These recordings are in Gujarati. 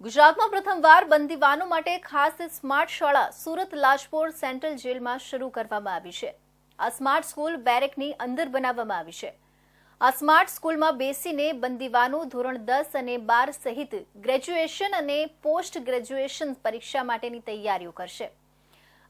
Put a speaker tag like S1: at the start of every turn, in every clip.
S1: ગુજરાતમાં પ્રથમવાર બંદીવાનો માટે ખાસ સ્માર્ટ શાળા સુરત લાજપોર સેન્ટ્રલ જેલમાં શરૂ કરવામાં આવી છે. આ સ્માર્ટ સ્કૂલ બેરેકની અંદર બનાવવામાં આવી છે. આ સ્માર્ટ સ્કૂલમાં બેસીને બંદીવાનો ધોરણ દસ અને બાર સહિત ગ્રેજ્યુએશન અને પોસ્ટ ગ્રેજ્યુએશન પરીક્ષા માટેની તૈયારીઓ કરશે.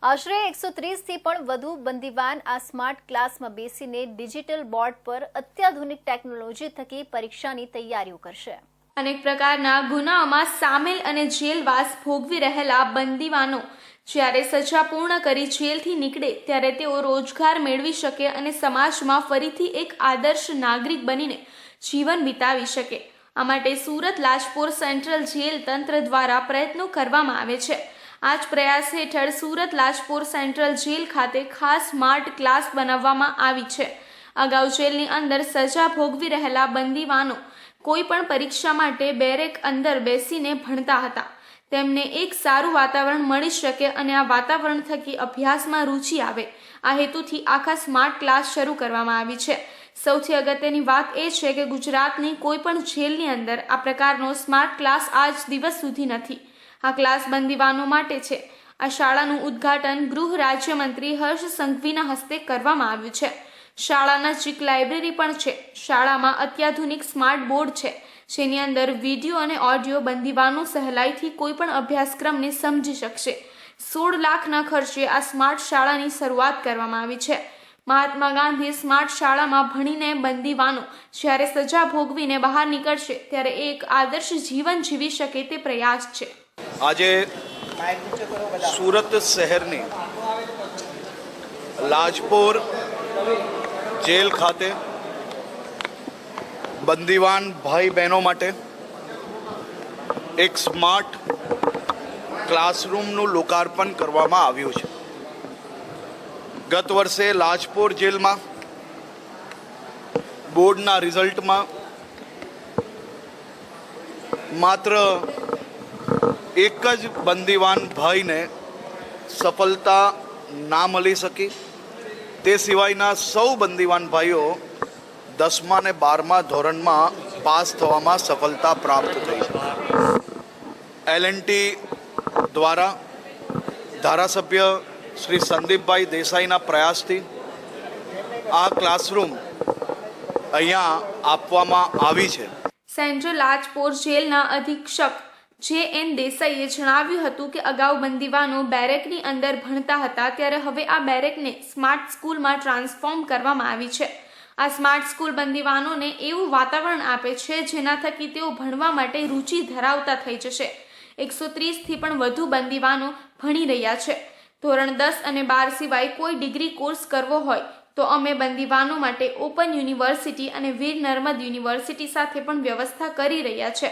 S1: આશરે એકસો ત્રીસથી પણ વધુ બંદીવાન આ સ્માર્ટ ક્લાસમાં બેસીને ડિજિટલ બોર્ડ પર અત્યાધુનિક ટેકનોલોજી થકી પરીક્ષાની તૈયારીઓ કરશે.
S2: અનેક પ્રકારના ગુનાઓમાં સામેલ અને જેલવાસ ભોગવી રહેલા બંદીવાનો. જ્યારે સજા પૂર્ણ કરી જેલથી નીકળે, ત્યારે તેઓ રોજગાર મેળવી શકે અને સમાજમાં ફરીથી એક આદર્શ નાગરિક બનીને જીવન વિતાવી શકે. આ માટે સુરત લાજપોર સેન્ટ્રલ જેલ તંત્ર દ્વારા પ્રયત્નો કરવામાં આવે છે. આ જ પ્રયાસ હેઠળ સુરત લાજપોર સેન્ટ્રલ જેલ ખાતે ખાસ સ્માર્ટ ક્લાસ બનાવવામાં આવી છે. અગાઉ જેલની અંદર સજા ભોગવી રહેલા બંદીવાનો કોઈ પણ પરીક્ષા માટે બેરેક અંદર બેસીને ભણતા હતા. તેમને એક સારું વાતાવરણ મળી શકે અને આ વાતાવરણ થકી અભ્યાસમાં રુચિ આવે. આ હેતુથી આખા સ્માર્ટ ક્લાસ શરૂ કરવામાં આવી છે. સૌથી અગત્યની વાત એ છે કે ગુજરાતની કોઈ પણ જેલની અંદર આ પ્રકારનો સ્માર્ટ ક્લાસ આજ દિવસ સુધી નથી. આ ક્લાસ બંદીવાનો માટે છે. આ શાળાનું ઉદ્ઘાટન ગૃહ રાજ્યમંત્રી હર્ષ સંઘવીના હસ્તે કરવામાં આવ્યું છે. શાળાના ચીક લાઇબ્રેરી પણ છે. શાળામાં અત્યાધુનિક સ્માર્ટ બોર્ડ છે. જેની અંદર વીડિયો અને ઓડિયો બંધીવાનું સહેલાઈથી કોઈ પણ અભ્યાસક્રમને સમજી શકશે. સોળ લાખના ખર્ચે આ સ્માર્ટ શાળાની શરૂઆત કરવામાં આવી છે. મહાત્મા ગાંધી સ્માર્ટ શાળામાં ભણીને બંદીવાનો, જ્યારે સજા ભોગવીને બહાર નીકળશે, ત્યારે એક આદર્શ જીવન જીવી શકે તે પ્રયાસ છે.
S3: આજે સુરત શહેરની લાજપોર જેલ ખાતે બંદીવાન ભાઈ બહેનો માટે એક સ્માર્ટ ક્લાસરૂમનું લોકાર્પણ કરવામાં આવ્યું છે. ગત વર્ષે લાજપોર જેલમાં બોર્ડના રિઝલ્ટમાં માત્ર એક જ બંદીવાન ભાઈને સફળતા ના મળી શકી. તે સિવાયના સૌ બંદીવાન ભાઈઓ દસમા ને બારમા ધોરણમાં પાસ થવામાં સફળતા પ્રાપ્ત થઈ છે. એલએનટી દ્વારા ધારાસભ્ય શ્રી સંદીપભાઈ દેસાઈના પ્રયાસથી આ ક્લાસરૂમ અહીંયા આપવામાં આવી છે.
S2: સેન્ટ્રલ રાજપોર જેલના અધિક્ષક જે એન દેસાઈએ જણાવ્યું હતું કે અગાઉ બંદીવાનો બેરેકની અંદર ભણતા હતા, ત્યારે હવે આ બેરેકને સ્માર્ટ સ્કૂલમાં ટ્રાન્સફોર્મ કરવામાં આવી છે. આ સ્માર્ટ સ્કૂલ બંદીવાનોને એવું વાતાવરણ આપે છે, જેના થકી તેઓ ભણવા માટે રુચિ ધરાવતા થઈ જશે. એકસો ત્રીસથી પણ વધુ બંદીવાનો ભણી રહ્યા છે. ધોરણ દસ અને બાર સિવાય કોઈ ડિગ્રી કોર્સ કરવો હોય, તો અમે બંદીવાનો માટે ઓપન યુનિવર્સિટી અને વીર નર્મદ યુનિવર્સિટી સાથે પણ વ્યવસ્થા કરી રહ્યા છે.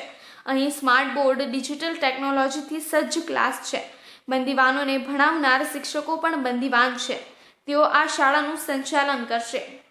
S2: અહીં સ્માર્ટ બોર્ડ ડિજિટલ ટેકનોલોજીથી સજ્જ ક્લાસ છે. બંદીવાનોને ભણાવનાર શિક્ષકો પણ બંદીવાન છે. તેઓ આ શાળાનું સંચાલન કરશે.